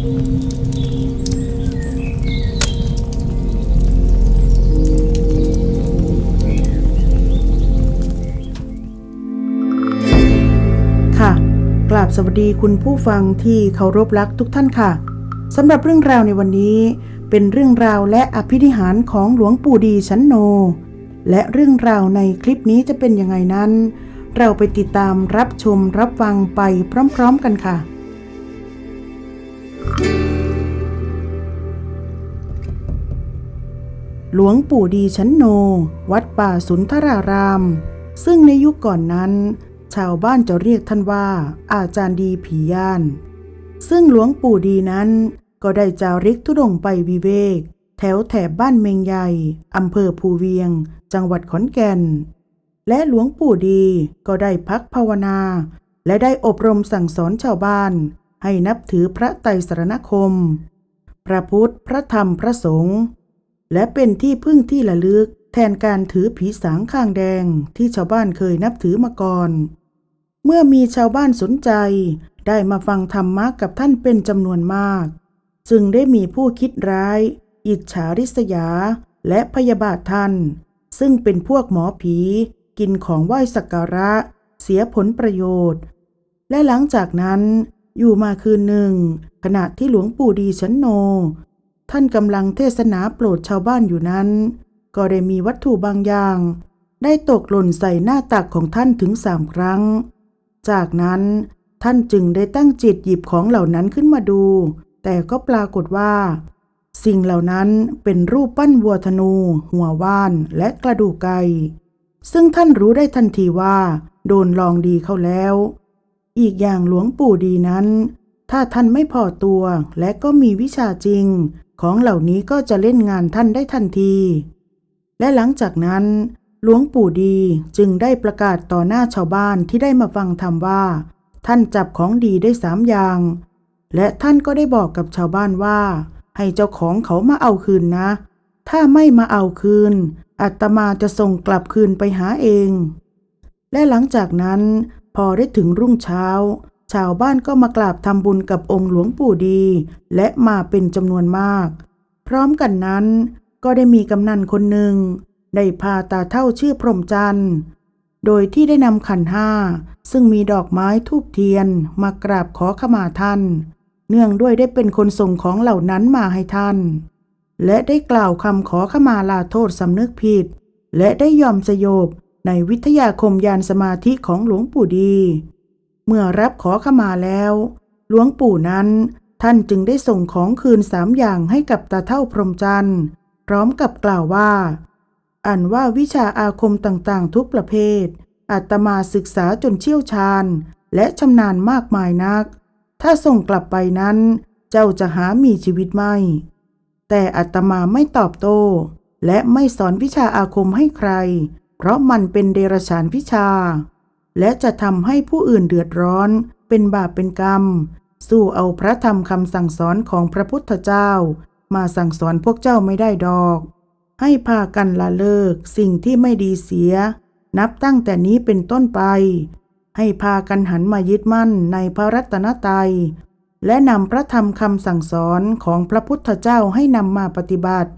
ค่ะกราบสวัสดีคุณผู้ฟังที่เคารพรักทุกท่านค่ะสำหรับเรื่องราวในวันนี้ เป็นเรื่องราวและอภินิหารของหลวงปู่ดีชันโน และเรื่องราวในคลิปนี้จะเป็นยังไงนั้น เราไปติดตามรับชมรับฟังไปพร้อม ๆ กันค่ะ หลวงปู่ดีชั้นโน วัดป่าสุนทราราม ซึ่งในยุคก่อนนั้น ชาวบ้านจะเรียกท่านว่า อาจารย์ดีผีย่าน ซึ่งหลวงปู่ดีนั้น ก็ได้จาริกทุดงค์ไปวิเวก แถวแถบบ้านเมงใหญ่อำเภอภูเวียง จังหวัดขอนแก่น และหลวงปู่ดีก็ได้พักภาวนา และได้อบรมสั่งสอนชาวบ้าน ให้นับถือพระไตรสรณคม พระพุทธ พระธรรม พระสงฆ์ และเป็นที่พึ่งที่ระลึก แทนการถือผีสางข้างแดงที่ชาวบ้านเคยนับถือมาก่อน เมื่อมีชาวบ้านสนใจ ได้มาฟังธรรมะกับท่านเป็นจำนวนมาก จึงได้มีผู้คิดร้าย อิจฉาริษยา และพยาบาทท่าน ซึ่งเป็นพวกหมอผี กินของไหว้สักการะ เสียผลประโยชน์ และหลังจากนั้นอยู่มาคืนหนึ่ง ขณะที่หลวงปู่ดีชันโน ท่านกำลังเทศนาโปรดชาวบ้านอยู่นั้น ก็ได้มีวัตถุบางอย่าง ได้ตกหล่นใส่หน้าตักของท่านถึงสามครั้ง จากนั้นท่านจึงได้ตั้งจิตหยิบของเหล่านั้นขึ้นมาดู แต่ก็ปรากฏว่า สิ่งเหล่านั้นเป็นรูปปั้นวัวธนู หัวว่านและกระดูกไก่ซึ่งท่านรู้ได้ทันทีว่า โดนลองดีเข้าแล้ว อีกอย่างหลวงปู่ดีนั้น ถ้าท่านไม่พอตัวและก็มีวิชาจริง ของเหล่านี้ก็จะเล่นงานท่านได้ทันที และหลังจากนั้น หลวงปู่ดีจึงได้ประกาศต่อหน้าชาวบ้านที่ได้มาฟังธรรมว่า ท่านจับของดีได้สามอย่าง และท่านก็ได้บอกกับชาวบ้านว่า ให้เจ้าของเขามาเอาคืนนะ ถ้าไม่มาเอาคืนอาตมาจะส่งกลับคืนไปหาเอง และหลังจากนั้นพอได้ถึงรุ่งเช้า ชาวบ้านก็มากราบทำบุญกับองค์หลวงปู่ดี และมาเป็นจำนวนมาก พร้อมกันนั้น ก็ได้มีกำนันคนหนึ่งได้พาตาเท่าชื่อพรมจันทร์ โดยที่ได้นำขันห้า ซึ่งมีดอกไม้ทูบเทียนมากราบขอขมาท่าน เนื่องด้วยได้เป็นคนส่งของเหล่านั้นมาให้ท่าน และได้กล่าวคำขอขมาลาโทษสำนึกผิด และได้ยอมสยบในวิทยาคมยานสมาธิของหลวงปู่ดี เมื่อรับขอขมาแล้ว หลวงปู่นั้น ท่านจึงได้ส่งของคืนสามอย่างให้กับตาเท่าพรหมจันทร์ พร้อมกับกล่าวว่าอันว่าวิชาอาคมต่างๆ ทุกประเภท อาตมาศึกษาจนเชี่ยวชาญ และชำนาญมากมายนัก ถ้าส่งกลับไปนั้น เจ้าจะหามีชีวิตไม่ แต่อาตมาไม่ตอบโต้ และไม่สอนวิชาอาคมให้ใคร เพราะมันเป็นเดรัจฉานวิชา และจะทำให้ผู้อื่นเดือดร้อน เป็นบาปเป็นกรรม สู้เอาพระธรรมคำสั่งสอนของพระพุทธเจ้า มาสั่งสอนพวกเจ้าไม่ได้ดอก ให้พากันละเลิกสิ่งที่ไม่ดีเสีย นับตั้งแต่นี้เป็นต้นไป ให้พากันหันมายึดมั่นในพระรัตนตรัย และนำพระธรรมคำสั่งสอนของพระพุทธเจ้าให้นำมาปฏิบัติ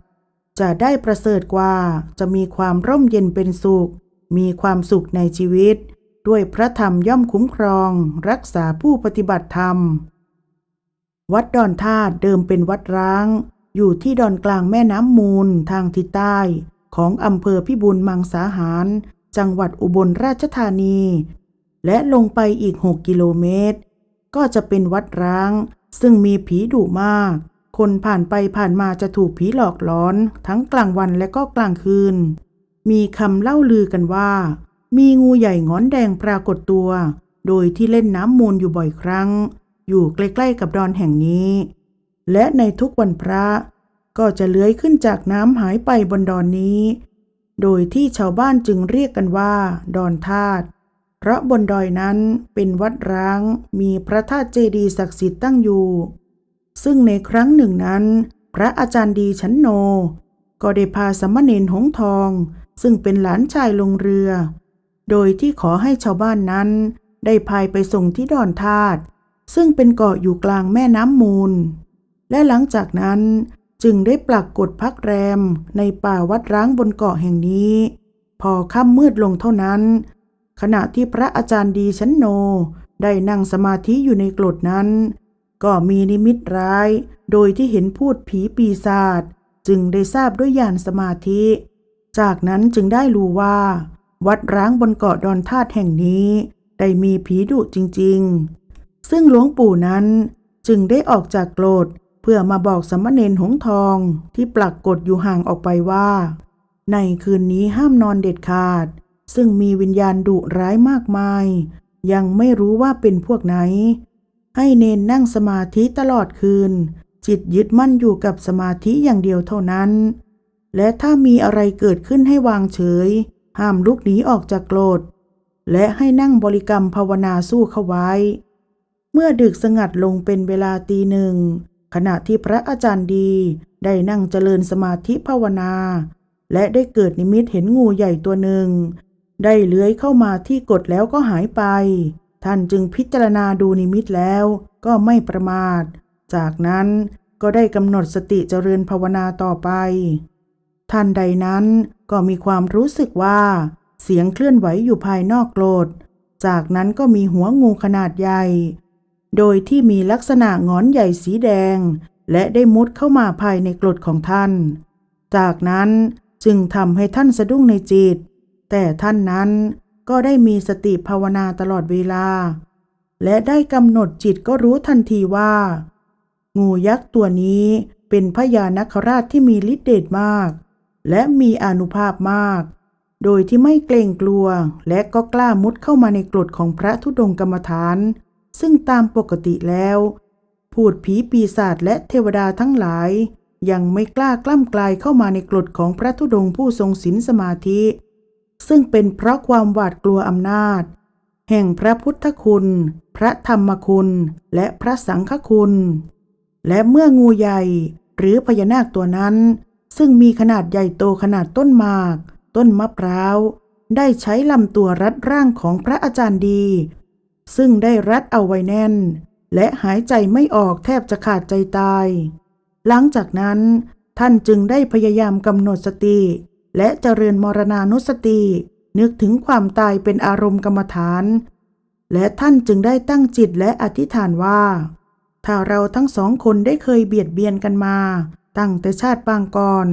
จะได้ประเสริฐกว่าจะมีความร่มเย็นเป็นสุข มีความสุขในชีวิต ด้วยพระธรรมย่อมคุ้มครอง รักษาผู้ปฏิบัติธรรม วัดดอนธาตุเดิมเป็นวัดร้าง อยู่ที่ดอนกลางแม่น้ำมูลทางทิศใต้ ของอำเภอพิบูลมังสาหาร จังหวัดอุบลราชธานี และลงไปอีก 6 กิโลเมตร ก็จะเป็นวัดร้าง ซึ่งมีผีดุมาก คนผ่านไปผ่านมาจะถูกผีหลอกหลอน ทั้งกลางวันและก็กลางคืน มีคำเล่าลือกันว่า มีงูใหญ่งอนแดงปรากฏตัว โดยที่เล่นน้ำมูลอยู่บ่อยครั้ง อยู่ใกล้ๆกับดอนแห่งนี้ และในทุกวันพระก็จะเลื้อยขึ้นจากน้ำหายไปบนดอนนี้ โดยที่ชาวบ้านจึงเรียกกันว่า ดอนธาตุเพราะบนดอยนั้นเป็นวัดร้าง มีพระธาตุเจดีย์ศักดิ์สิทธิ์ตั้งอยู่ ซึ่งในครั้งหนึ่งนั้น พระอาจารย์ดีชันโน ก็ได้พาสามเณรหงทอง ซึ่งเป็นหลานชายลงเรือ โดยที่ขอให้ชาวบ้านนั้น ได้พายไปส่งที่ดอนธาตุซึ่งเป็นเกาะอยู่กลางแม่น้ำมูล และหลังจากนั้นจึงได้ปลักกดพักแรมในป่าวัดร้างบนเกาะแห่งนี้ พอค่ำมืดลงเท่านั้น ขณะที่พระอาจารย์ดีชั้นโน ได้นั่งสมาธิอยู่ในกรดนั้น ก็มีนิมิตร้าย โดยที่เห็นพูดผีปีศาจจึงได้ทราบด้วยญาณสมาธิ จากนั้นจึงได้รู้ว่า วัดร้างบนเกาะดอนธาตุแห่งนี้ได้มีผีดุจริงๆ ซึ่งหลวงปู่นั้นจึงได้ออกจากโกรธเพื่อมาบอกสามเณรหงทองที่ปลักกดอยู่ห่างออกไปว่า ในคืนนี้ห้ามนอนเด็ดขาด ซึ่งมีวิญญาณดุร้ายมากมาย ยังไม่รู้ว่าเป็นพวกไหน ให้เนนนั่งสมาธิตลอดคืน จิตยึดมั่นอยู่กับสมาธิอย่างเดียวเท่านั้น และถ้ามีอะไรเกิดขึ้นให้วางเฉย ห้ามลุกหนีออกจากโกรธ และให้นั่งบริกรรมภาวนาสู้เข้าไว้ เมื่อดึกสงัดลงเป็นเวลาตีหนึ่ง ขณะที่พระอาจารย์ดีได้นั่งเจริญสมาธิภาวนา และได้เกิดนิมิตเห็นงูใหญ่ตัวหนึ่ง ได้เลื้อยเข้ามาที่กดแล้วก็หายไป ท่านจึงพิจารณาดูนิมิตแล้วก็ไม่ประมาท จากนั้นก็ได้กำหนดสติเจริญภาวนาต่อไป ทันใดนั้นก็มีความรู้สึกว่า เสียงเคลื่อนไหวอยู่ภายนอกโกรธ จากนั้นก็มีหัวงูขนาดใหญ่ โดยที่มีลักษณะงอนใหญ่สีแดง และได้มุดเข้ามาภายในกรดของท่าน จากนั้นจึงทำให้ท่านสะดุ้งในจิต แต่ท่านนั้นก็ได้มีสติภาวนาตลอดเวลา และได้กำหนดจิตก็รู้ทันทีว่า งูยักษ์ตัวนี้เป็นพญานคราชที่มีฤทธิ์เดชมาก และมีอนุภาพมาก โดยที่ไม่เกรงกลัว และก็กล้ามุดเข้ามาในกรดของพระธุดงค์กรรมฐาน ซึ่งตามปกติแล้ว พูดผีปีศาจและเทวดาทั้งหลาย ยังไม่กล้ากล้ำกลายเข้ามาในกรดของพระธุดงค์ผู้ทรงศีลสมาธิ ซึ่งเป็นเพราะความหวาดกลัวอำนาจ แห่งพระพุทธคุณ พระธรรมคุณ และพระสังฆคุณ และเมื่องูใหญ่หรือพญานาคตัวนั้น ซึ่งมีขนาดใหญ่โตขนาดต้นหมาก ต้นมะพร้าว ได้ใช้ลำตัวรัดร่างของพระอาจารย์ดี ซึ่งได้รัดเอาไว้แน่น และหายใจไม่ออกแทบจะขาดใจตาย หลังจากนั้นท่านจึงได้พยายามกำหนดสติ และเจริญมรณานุสติ นึกถึงความตายเป็นอารมณ์กรรมฐาน และท่านจึงได้ตั้งจิตและอธิษฐานว่า ถ้าเราทั้งสองคนได้เคยเบียดเบียนกันมา ตั้งแต่ชาติปางก่อน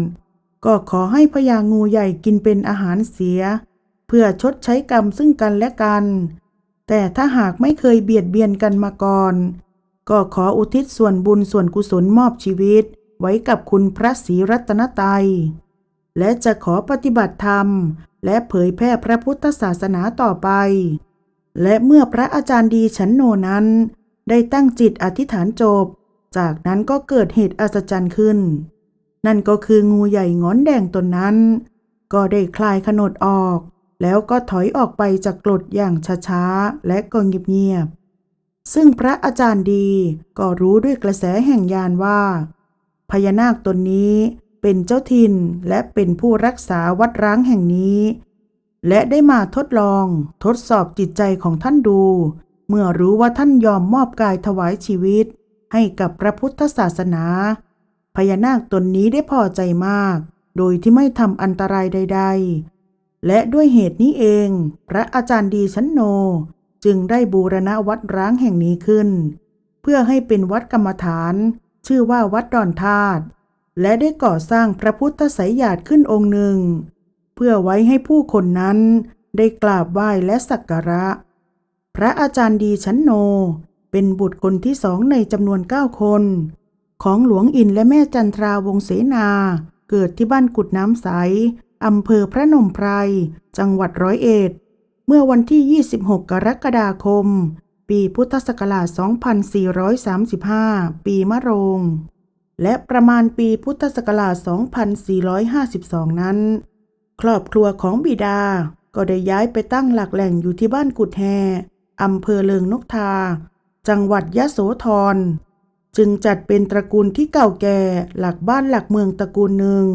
ก็ขอให้พญางูใหญ่กินเป็นอาหารเสีย เพื่อชดใช้กรรมซึ่งกันและกัน แต่ถ้าหากไม่เคยเบียดเบียนกันมาก่อน ก็ขออุทิศส่วนบุญส่วนกุศลมอบชีวิต ไว้กับคุณพระศรีรัตนตรัยและจะขอปฏิบัติธรรม และเผยแพร่พระพุทธศาสนาต่อไป และเมื่อพระอาจารย์ดีฉันโนนั้น ได้ตั้งจิตอธิษฐานจบ จากนั้นก็เกิดเหตุอัศจรรย์ขึ้น นั่นก็คืองูใหญ่งอนแดงตนนั้น ก็ได้คลายขนดออก แล้วก็ถอยออกไปจากกรดอย่างช้าๆ และก็เงียบๆ ซึ่งพระอาจารย์ดีก็รู้ด้วยกระแสแห่งญาณว่า พญานาคตนนี้เป็นเจ้าถิ่นและเป็นผู้รักษาวัดร้างแห่งนี้ และได้มาทดลองทดสอบจิตใจของท่านดู เมื่อรู้ว่าท่านยอมมอบกายถวายชีวิต ให้กับพระพุทธศาสนา พญานาคตนนี้ได้พอใจมาก โดยที่ไม่ทำอันตรายใด ๆ และด้วยเหตุนี้เอง พระอาจารย์ดีชั้นโน จึงได้บูรณะวัดร้างแห่งนี้ขึ้น เพื่อให้เป็นวัดกรรมฐาน ชื่อว่าวัดดอนธาตุและได้ก่อสร้างพระพุทธไสยญาติขึ้นองค์หนึ่ง เพื่อไว้ให้ผู้คนนั้นได้กราบไหว้และสักการะ พระอาจารย์ดีชั้นโน เป็นบุตรคนที่สองในจำนวนเก้าคน ของหลวงอินและแม่จันทราวงเสนา เกิดที่บ้านกุดน้ำใสอำเภอพระนมไพร จังหวัดร้อยเอ็ด เมื่อวันที่ 26 กรกฎาคม ปีพุทธศักราช 2435 ปีมะโรง และประมาณปีพุทธศักราช 2452 นั้น ครอบครัวของบิดาก็ได้ย้ายไปตั้งหลักแหล่งอยู่ที่บ้านกุดแฮอำเภอเลิงนกทา จังหวัดยะโสธร จึงจัดเป็นตระกูลที่เก่าแก่หลักบ้านหลักเมืองตระกูลหนึ่ง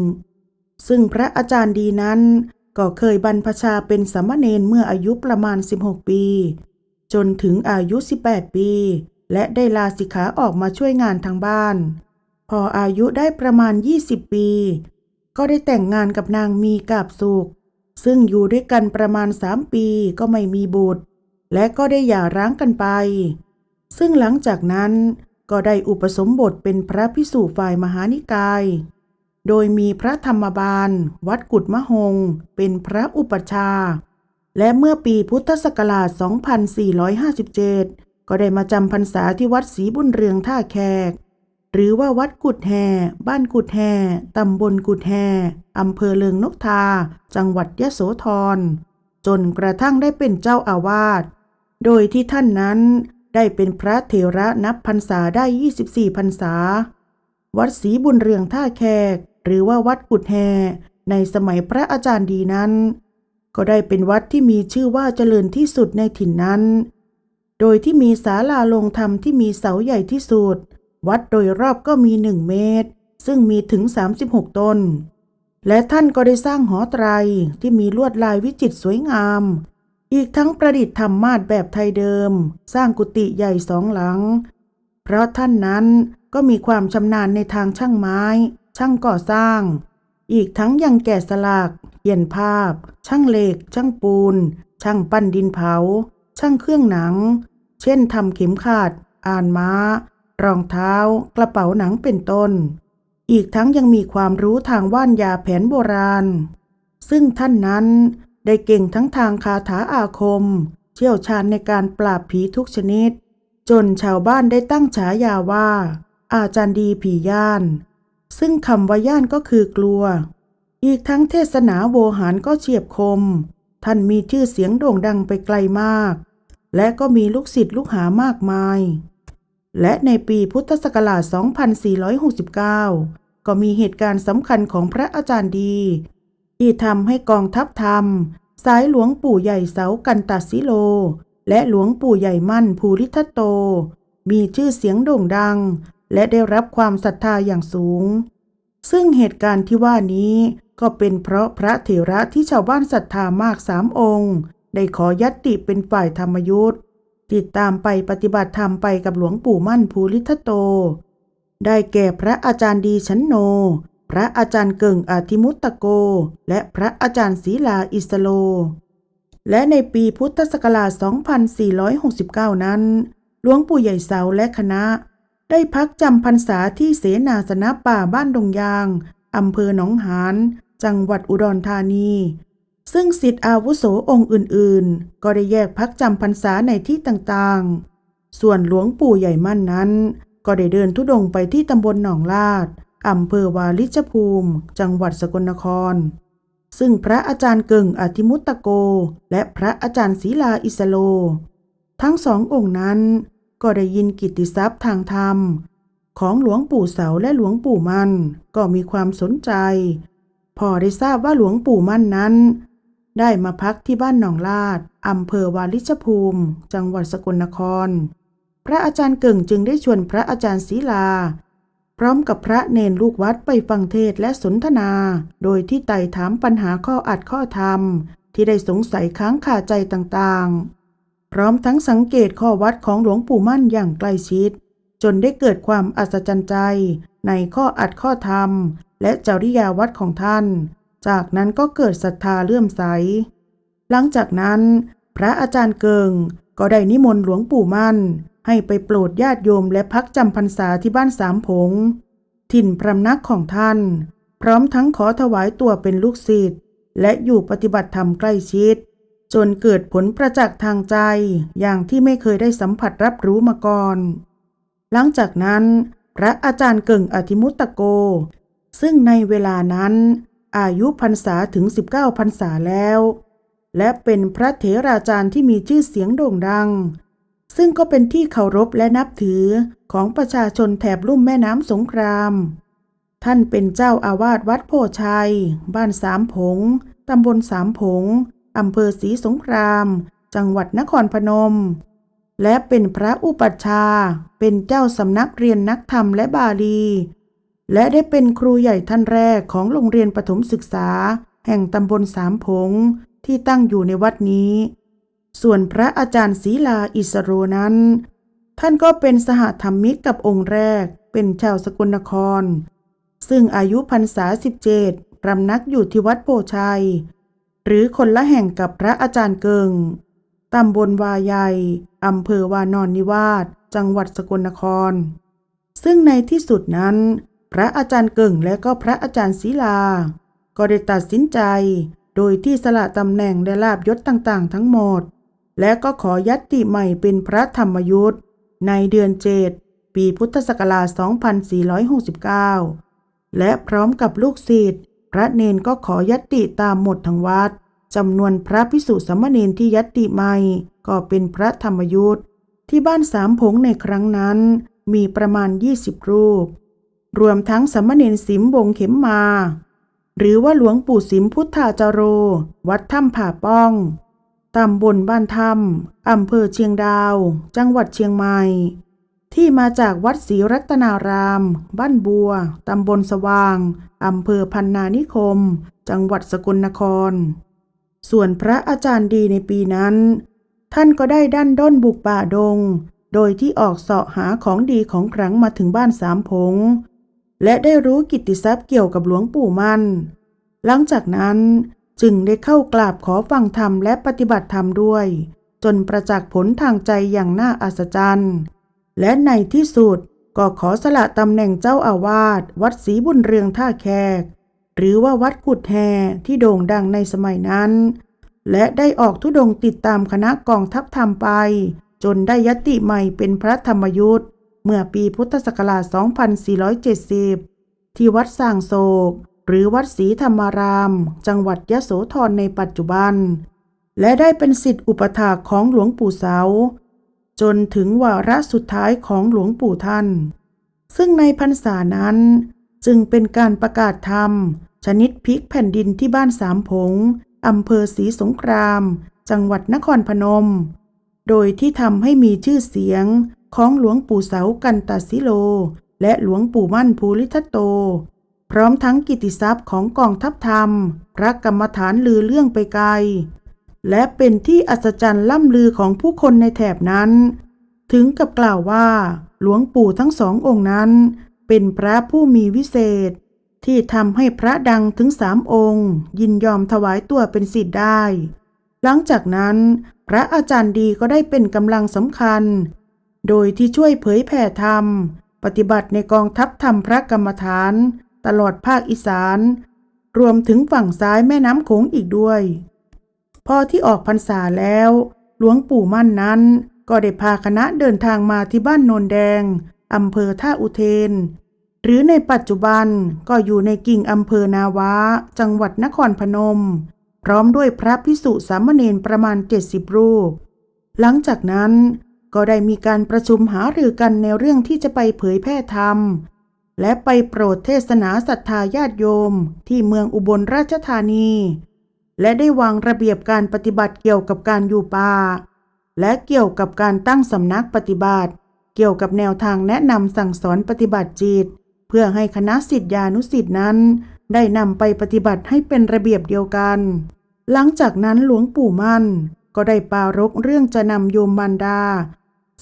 ซึ่งพระอาจารย์ดีนั้นก็เคยบรรพชาเป็นสามเณรเมื่ออายุประมาณ 16 ปี จนถึงอายุ 18 ปี และได้ลาสิกขาออกมาช่วยงานทางบ้าน พออายุได้ประมาณ 20 ปี ก็ได้แต่งงานกับนางมีกาบสุข ซึ่งอยู่ด้วยกันประมาณ 3 ปีก็ไม่มีบุตร และก็ได้หย่าร้างกันไป ซึ่งหลังจากนั้นก็ได้อุปสมบทเป็นพระพิสุฝ่ายมหานิกาย โดยมีพระธรรมบาล วัดกุดมะหงเป็นพระอุปชา และเมื่อปีพุทธศักราช 2457 ก็ได้มาจำพรรษาที่วัดศรีบุญเรืองท่าแขก หรือว่าวัดกุดแฮบ้านกุดแฮตำบลกุดแฮอำเภอเลืองนกทา จังหวัดยะโสธร จนกระทั่งได้เป็นเจ้าอาวาส โดยที่ท่านนั้น ได้เป็นพระเถระนับพรรษาได้ 24พรรษา วัดศรีบุญเรืองท่าแขก หรือว่าวัดกุดแฮในสมัยพระอาจารย์ดีนั้น ก็ได้เป็นวัดที่มีชื่อว่าเจริญที่สุดในถิ่นนั้น โดยที่มีศาลาลงธรรมที่มีเสาใหญ่ที่สุด วัดโดยรอบก็มีหนึ่งเมตร ซึ่งมีถึง 36 ต้น และท่านก็ได้สร้างหอไตรที่มีลวดลายวิจิตรสวยงาม อีกทั้งประดิษฐ์ธรรมาศแบบไทยเดิม สร้างกุฏิใหญ่สองหลัง เพราะท่านนั้นก็มีความชำนาญในทางช่างไม้ ช่างก่อสร้าง อีกทั้งยังแกะสลักเขียนภาพ ช่างเหล็ก ช่างปูน ช่างปั้นดินเผา ช่างเครื่องหนัง เช่นทำเข็มขัดอ่านม้า รองเท้า กระเป๋าหนังเป็นต้น อีกทั้งยังมีความรู้ทางว่านยาแผนโบราณ ซึ่งท่านนั้น ได้เก่งทั้งทางคาถาอาคม เชี่ยวชาญในการปราบผีทุกชนิด จนชาวบ้านได้ตั้งฉายาว่า อาจารย์ดีผีย่าน ซึ่งคำว่าย่านก็คือกลัว อีกทั้งเทศนาโวหารก็เฉียบคม ท่านมีชื่อเสียงโด่งดังไปไกลมาก และก็มีลูกศิษย์ลูกหามากมาย และในปีพุทธศักราช 2469 ก็มีเหตุการณ์สำคัญของพระอาจารย์ดี ที่ทำให้กองทัพธรรม สายหลวงปู่ใหญ่เสากันตัสิโล และหลวงปู่ใหญ่มั่นภูริทัตโต มีชื่อเสียงโด่งดัง และได้รับความศรัทธาอย่างสูง ซึ่งเหตุการณ์ที่ว่านี้ก็เป็นเพราะพระเถระที่ชาวบ้านศรัทธามากสามองค์ ได้ขอยัตติเป็นฝ่ายธรรมยุทธติดตามไปปฏิบัติธรรมไปกับหลวงปู่มั่นภูริทัตโต ได้แก่พระอาจารย์ดีชั้นโน พระอาจารย์เกิงอาทิมุตตโก และพระอาจารย์ศีลาอิสโล และในปีพุทธศักราช 2469 นั้น หลวงปู่ใหญ่เสาและคณะ ได้พักจำพรรษาที่เสนาสนะป่าบ้านดงยางอำเภอหนองหานจังหวัดอุดรธานี ซึ่งสิทธิอาวุโสองค์อื่น ๆ ก็ได้แยกพักจำพรรษาในที่ต่างๆ ส่วนหลวงปู่ใหญ่มั่นนั้น ก็ได้เดินทุดงค์ไปที่ตำบลหนองลาด อำเภอวาลิชภูมิ จังหวัดสกลนคร ซึ่งพระอาจารย์เกิงอธิมุตตโก และพระอาจารย์ศรีลาอิสโล ทั้งสององค์นั้นก็ได้ยินกิตติศัพท์ทางธรรม ของหลวงปู่เสาและหลวงปู่มั่นก็มีความสนใจ พอได้ทราบว่าหลวงปู่มั่นนั้น ได้มาพักที่บ้านหนองลาดอำเภอวาลิชภูมิ จังหวัดสกลนคร พระอาจารย์เก่งจึงได้ชวนพระอาจารย์ศรีลา พร้อมกับพระเนนลูกวัดไปฟังเทศและสนทนา โดยที่ไต่ถามปัญหาข้ออัดข้อธรรม ที่ได้สงสัยค้างคาใจต่างๆ พร้อมทั้งสังเกตข้อวัดของหลวงปู่มั่นอย่างใกล้ชิด จนได้เกิดความอัศจรรย์ใจ ในข้ออัดข้อธรรม และจริยาวัดของท่าน จากนั้นก็เกิดศรัทธาเลื่อมใส หลังจากนั้น พระอาจารย์เกิงก็ได้นิมนต์หลวงปู่มั่น ให้ไปโปรดญาติโยมและพักจำพรรษาที่บ้านสามผง ถิ่นพรำนักของท่าน พร้อมทั้งขอถวายตัวเป็นลูกศิษย์และอยู่ปฏิบัติธรรมใกล้ชิด จนเกิดผลประจักษ์ทางใจอย่างที่ไม่เคยได้สัมผัสรับรู้มาก่อน หลังจากนั้น พระอาจารย์เก่งอธิมุตตโก ซึ่งในเวลานั้น อายุพรรษาถึง 19พรรษาแล้ว และเป็นพระเถราจารย์ที่มีชื่อเสียงโด่งดัง ซึ่งก็เป็นที่เคารพและนับถือของประชาชนแถบลุ่มแม่น้ำสงคราม ท่านเป็นเจ้าอาวาสวัดโพชัย บ้านสามผง ตำบลสามผง อำเภอศรีสงคราม จังหวัดนครพนม และเป็นพระอุปัชฌาย์เป็นเจ้าสำนักเรียนนักธรรมและบาลี และได้เป็นครูใหญ่ท่านแรกของโรงเรียนประถมศึกษา แห่งตำบลสามผงที่ตั้งอยู่ในวัดนี้ ส่วนพระอาจารย์ศีลาอิสโรนั้น ท่านก็เป็นสหธรรมิกกับองค์แรก เป็นชาวสกลนคร ซึ่งอายุพรรษาสิบเจ็ดรำนักอยู่ที่วัดโพชัย หรือคนละแห่งกับพระอาจารย์เกิงตำบลวาใหญ่อำเภอวานอนนิวาสจังหวัดสกลนคร ซึ่งในที่สุดนั้น พระอาจารย์เกิงและก็พระอาจารย์ศิลา ก็ได้ตัดสินใจ โดยที่สละตำแหน่งและลาบยศต่างๆ ทั้งหมด และก็ขอยัตติใหม่เป็นพระธรรมยุทธ์ในเดือนเจษปีพุทธศักราช 2469 และพร้อมกับลูกศิษย์พระเนนก็ขอยัตติตามหมดทั้งวัดจำนวนพระพิสุสมเณรที่ยัตติใหม่ก็เป็นพระธรรมยุทธ์ที่บ้านสามผงในครั้งนั้นมีประมาณ 20 รูป รวมทั้งสมเณรสิมวงเข็มมา หรือว่าหลวงปู่สิมพุทธาจาโร วัดถ้ำผ่าป้อง ตำบลบ้านถ้ำอำเภอเชียงดาว จังหวัดเชียงใหม่ ที่มาจากวัดศรีรัตนาราม บ้านบัว ตำบลสว่าง อำเภอพันนานิคม จังหวัดสกลนคร ส่วนพระอาจารย์ดีในปีนั้น ท่านก็ได้ดันด้นบุกป่าดง โดยที่ออกเสาะหาของดีของขลังมาถึงบ้านสามผง และได้รู้กิตติทรัพย์เกี่ยวกับหลวงปู่มั่น หลังจากนั้น จึงได้เข้ากราบขอฟังธรรมและปฏิบัติธรรมด้วย จนประจักษ์ผลทางใจอย่างน่าอัศจรรย์ และในที่สุดก็ขอสละตำแหน่งเจ้าอาวาสวัดศรีบุญเรืองท่าแขก หรือว่าวัดกุดแฮที่โด่งดังในสมัยนั้น และได้ออกทุดงค์ติดตามคณะกองทัพธรรมไป จนได้ยติใหม่เป็นพระธรรมยุทธ์เมื่อปีพุทธศักราช 2470 ที่วัดสร้างโศก หรือวัดศรีธรรมาราม จังหวัดยะโสธรในปัจจุบัน และได้เป็นสิทธิอุปถากของหลวงปู่เสา จนถึงวาระสุดท้ายของหลวงปู่ท่าน ซึ่งในพรรษานั้นจึงเป็นการประกาศธรรม ชนิดพลิกแผ่นดินที่บ้านสามผงอำเภอศรีสงคราม จังหวัดนครพนม โดยที่ทำให้มีชื่อเสียงของหลวงปู่เสากันตาสิโล และหลวงปู่มั่นภูริทัตโต ร้อมทั้งกิตติทรัพย์ของกองทัพธรรม พระกรรมฐานลือเรื่องไปไกล และเป็นที่อัศจรรย์ล่ำลือของผู้คนในแถบนั้น ถึงกับกล่าวว่า หลวงปู่ทั้งสององค์นั้น เป็นพระผู้มีวิเศษ ที่ทำให้พระดังถึงสามองค์ ยินยอมถวายตัวเป็นศิษย์ได้ หลังจากนั้น พระอาจารย์ดีก็ได้เป็นกำลังสำคัญ โดยที่ช่วยเผยแผ่ธรรม ปฏิบัติในกองทัพธรรมพระกรรมฐาน ตลอดภาคอีสาน รวมถึงฝั่งซ้ายแม่น้ำโขงอีกด้วย พอที่ออกพรรษาแล้ว หลวงปู่มั่นนั้น ก็ได้พาคณะเดินทางมาที่บ้านโนนแดงอำเภอท่าอุเทน หรือในปัจจุบันก็อยู่ในกิ่งอำเภอนาวาจังหวัดนครพนม พร้อมด้วยพระพิสุสามเณรประมาณ 70 รูป หลังจากนั้นก็ได้มีการประชุมหารือกันในเรื่องที่จะไปเผยแพร่ธรรม และไปโปรดเทศนาศรัทธาญาติโยมที่เมืองอุบลราชธานี และได้วางระเบียบการปฏิบัติเกี่ยวกับการอยู่ป่า และเกี่ยวกับการตั้งสำนักปฏิบัติ เกี่ยวกับแนวทางแนะนำสั่งสอนปฏิบัติจิต เพื่อให้คณะสิทธิานุสิทธินั้น ได้นำไปปฏิบัติให้เป็นระเบียบเดียวกัน หลังจากนั้นหลวงปู่มั่น ก็ได้ปรารกเรื่องจะนำโยมบันดา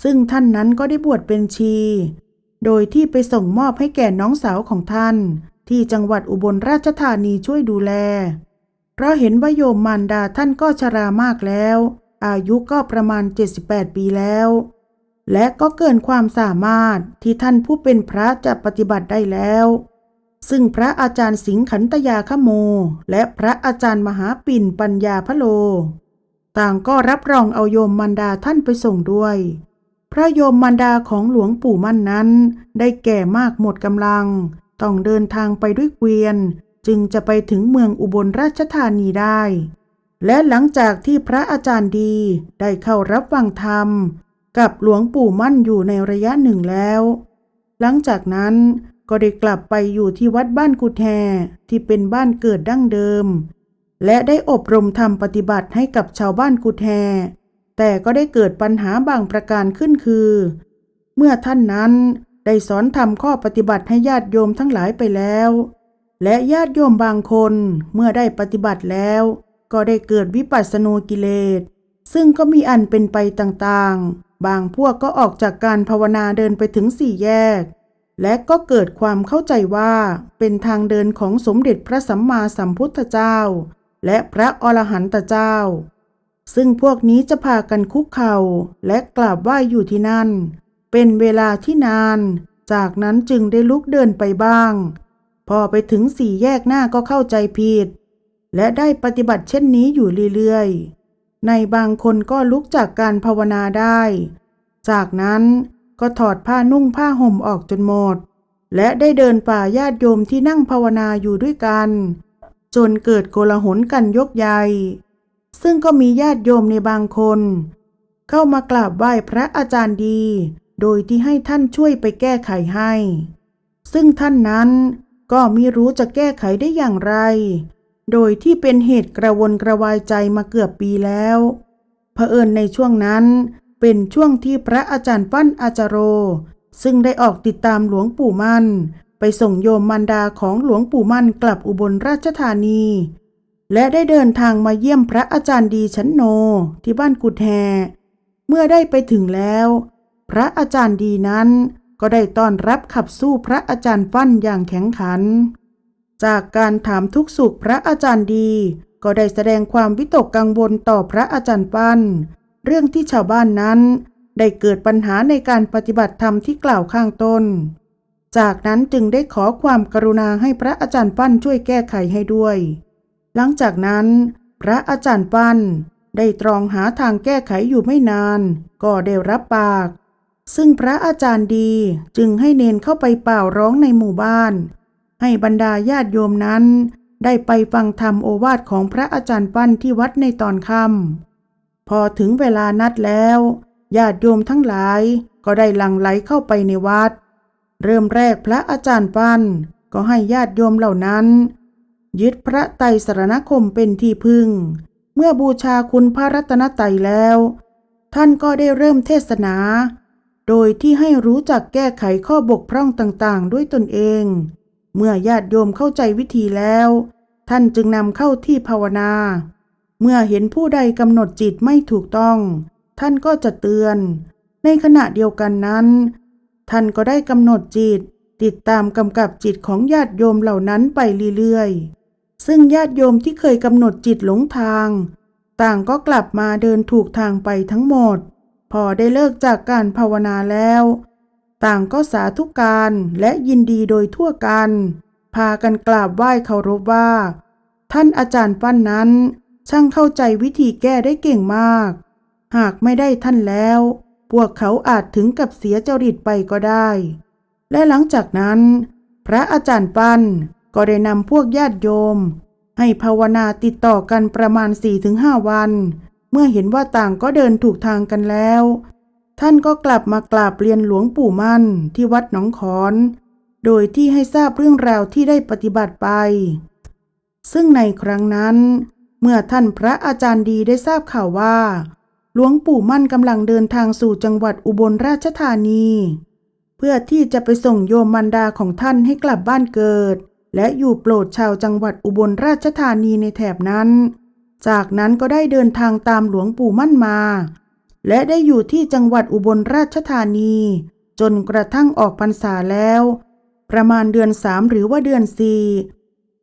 ซึ่งท่านนั้นก็ได้บวชเป็นชี โดยที่ไปส่งมอบให้แก่น้องสาวของท่าน ที่จังหวัดอุบลราชธานีช่วยดูแล เพราะเห็นว่าโยมมารดาท่านก็ชรามากแล้ว อายุก็ประมาณ 78 ปีแล้ว และก็เกินความสามารถที่ท่านผู้เป็นพระจะปฏิบัติได้แล้ว ซึ่งพระอาจารย์สิงห์ขันตยาขโม และพระอาจารย์มหาปิ่นปัญญาพะโล ต่างก็รับรองเอาโยมมันดาท่านไปส่งด้วย พระโยมมันดาของหลวงปู่มั่นนั้น ได้แก่มากหมดกำลัง ต้องเดินทางไปด้วยเกวียน จึงจะไปถึงเมืองอุบลราชธานีได้ และหลังจากที่พระอาจารย์ดีได้เข้ารับฟังธรรม กับหลวงปู่มั่นอยู่ในระยะหนึ่งแล้ว หลังจากนั้นก็ได้กลับไปอยู่ที่วัดบ้านกุแฮที่เป็นบ้านเกิดดั้งเดิม และได้อบรมธรรมปฏิบัติให้กับชาวบ้านกุแฮ แต่ก็ได้เกิดปัญหาบางประการขึ้นคือ เมื่อท่านนั้นได้สอนทำข้อปฏิบัติให้ญาติโยมทั้งหลายไปแล้ว และญาติโยมบางคนเมื่อได้ปฏิบัติแล้ว ก็ได้เกิดวิปัสสนูกิเลส ซึ่งก็มีอันเป็นไปต่างๆ บางพวกก็ออกจากการภาวนาเดินไปถึงสี่แยก และก็เกิดความเข้าใจว่าเป็นทางเดินของสมเด็จพระสัมมาสัมพุทธเจ้า และพระอรหันตเจ้า ซึ่งพวกนี้จะพากันคุกเข่าและกราบไหว้อยู่ที่นั่น เป็นเวลาที่นาน จากนั้นจึงได้ลุกเดินไปบ้าง พอไปถึงสี่แยกหน้าก็เข้าใจผิด และได้ปฏิบัติเช่นนี้อยู่เรื่อยๆ ในบางคนก็ลุกจากการภาวนาได้ จากนั้นก็ถอดผ้านุ่งผ้าห่มออกจนหมด และได้เดินป่าญาติโยมที่นั่งภาวนาอยู่ด้วยกัน จนเกิดโกลาหลกันยกใหญ่ ซึ่งก็มีญาติโยมในบางคน เข้ามากราบไหว้พระอาจารย์ดี โดยที่ให้ท่านช่วยไปแก้ไขให้ ซึ่งท่านนั้นก็มิรู้จะแก้ไขได้อย่างไร โดยที่เป็นเหตุกระวนกระวายใจมาเกือบปีแล้วเผอิญในช่วงนั้นเป็นช่วงที่พระอาจารย์ปั้นอาจารโร ซึ่งได้ออกติดตามหลวงปู่มั่น ไปส่งโยมมันดาของหลวงปู่มั่นกลับอุบลราชธานี และได้เดินทางมาเยี่ยมพระอาจารย์ดีชั้นโนที่บ้านกุดแฮเมื่อได้ไปถึงแล้ว พระอาจารย์ดีนั้นก็ได้ต้อนรับขับสู้พระอาจารย์ฟั่นอย่างแข็งขัน จากการถามทุกสุขพระอาจารย์ดี ก็ได้แสดงความวิตกกังวลต่อพระอาจารย์ปั้นเรื่องที่ชาวบ้านนั้น ได้เกิดปัญหาในการปฏิบัติธรรมที่กล่าวข้างต้น จากนั้นจึงได้ขอความกรุณาให้พระอาจารย์ปั้นช่วยแก้ไขให้ด้วย หลังจากนั้น พระอาจารย์ปั้นได้ตรองหาทางแก้ไขอยู่ไม่นาน ก็ได้รับปาก ซึ่งพระอาจารย์ดีจึงให้เนนเข้าไปเป่าร้องในหมู่บ้าน ให้บรรดาญาติโยมนั้น ได้ไปฟังธรรมโอวาทของพระอาจารย์ปั้นที่วัดในตอนค่ำพอถึงเวลานัดแล้วญาติโยมทั้งหลายก็ได้หลั่งไหลเข้าไปในวัด เริ่มแรกพระอาจารย์ปั้นก็ให้ญาติโยมเหล่านั้น ยึดพระไตรสรณคมเป็นที่พึ่ง เมื่อบูชาคุณพระรัตนตรัยแล้ว ท่านก็ได้เริ่มเทศนา โดยที่ให้รู้จักแก้ไขข้อบกพร่องต่างๆ ด้วยตนเอง เมื่อญาติโยมเข้าใจวิธีแล้ว ท่านจึงนำเข้าที่ภาวนา เมื่อเห็นผู้ใดกำหนดจิตไม่ถูกต้อง ท่านก็จะเตือน ในขณะเดียวกันนั้น ท่านก็ได้กำหนดจิตติดตามกำกับจิตของญาติโยมเหล่านั้นไปเรื่อยๆ ซึ่งญาติโยมที่เคยกำหนดจิตหลงทาง ต่างก็กลับมาเดินถูกทางไปทั้งหมด พอได้เลิกจากการภาวนาแล้ว ต่างก็สาธุการและยินดีโดยทั่วกัน พากันกราบไหว้เคารพว่า ท่านอาจารย์ปั้นนั้น ช่างเข้าใจวิธีแก้ได้เก่งมาก หากไม่ได้ท่านแล้ว พวกเขาอาจถึงกับเสียจริตไปก็ได้ และหลังจากนั้น พระอาจารย์ปั้น ก็ได้นำพวกญาติโยม ให้ภาวนาติดต่อกันประมาณ 4-5 วัน เมื่อเห็นว่าต่างก็เดินถูกทางกันแล้ว ท่านก็กลับมากราบเรียนหลวงปู่มั่นที่วัดหนองขอน โดยที่ให้ทราบเรื่องราวที่ได้ปฏิบัติไป ซึ่งในครั้งนั้น เมื่อท่านพระอาจารย์ดีได้ทราบข่าวว่าหลวงปู่มั่นกำลังเดินทางสู่จังหวัดอุบลราชธานี เพื่อที่จะไปส่งโยมมันดาของท่านให้กลับบ้านเกิด และอยู่โปรดชาวจังหวัดอุบลราชธานีในแถบนั้น จากนั้นก็ได้เดินทางตามหลวงปู่มั่นมา และได้อยู่ที่จังหวัดอุบลราชธานี จนกระทั่งออกพรรษาแล้ว ประมาณเดือนสามหรือว่าเดือนสี่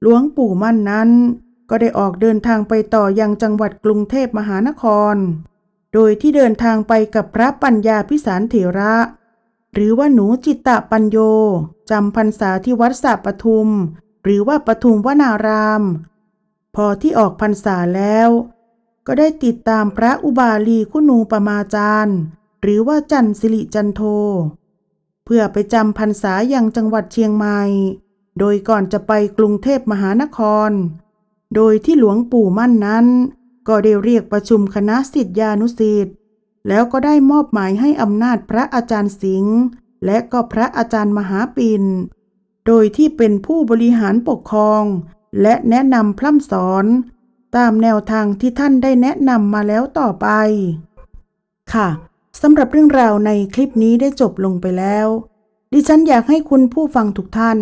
หลวงปู่มั่นนั้น ก็ได้ออกเดินทางไปต่อยังจังหวัดกรุงเทพมหานคร โดยที่เดินทางไปกับพระปัญญาพิสารเถระ หรือว่าหนูจิตตะปัญโยจำพรรษาที่วัดสระปทุม หรือว่าปทุมวนาราม พอที่ออกพรรษาแล้ว ก็ได้ติดตามพระอุบาลีคุณูปมาจารย์ หรือว่าจันสิริจันโท เพื่อไปจำพรรษาอย่างจังหวัดเชียงใหม่ โดยก่อนจะไปกรุงเทพมหานคร โดยที่หลวงปู่มั่นนั้น ก็ได้เรียกประชุมคณะสิทธิานุสิทธิ แล้วก็ได้มอบหมายให้อำนาจพระอาจารย์สิงห์และก็พระอาจารย์มหาปินโดยที่เป็นผู้บริหารปกครอง และแนะนำพร่ำสอน ตามแนวทางที่ท่านได้แนะนำมาแล้วต่อไป ค่ะสำหรับเรื่องราวในคลิปนี้ได้จบลงไปแล้ว ดิฉันอยากให้คุณผู้ฟังทุกท่าน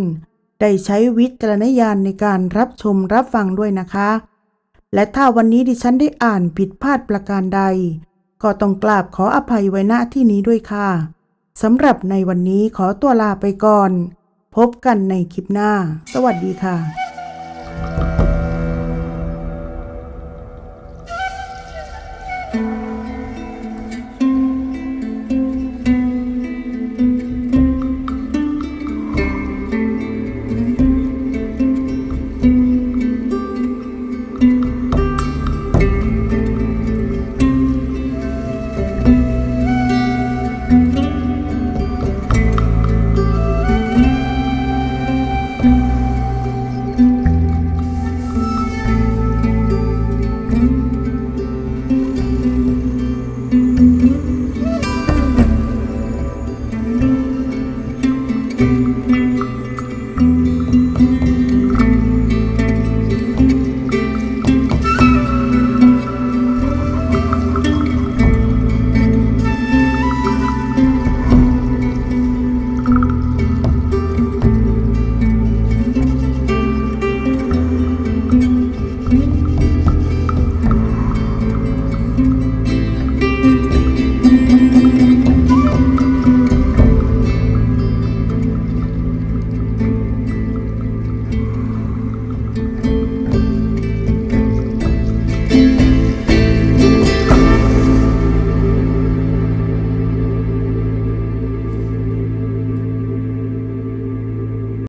ได้ใช้วิจารณญาณในการรับชมรับฟังด้วยนะคะ และถ้าวันนี้ดิฉันได้อ่านผิดพลาดประการใด ก็ต้องกราบขออภัยไว้ณที่นี้ด้วยค่ะสำหรับในวันนี้ขอตัวลาไปก่อน พบกันในคลิปหน้า สวัสดีค่ะ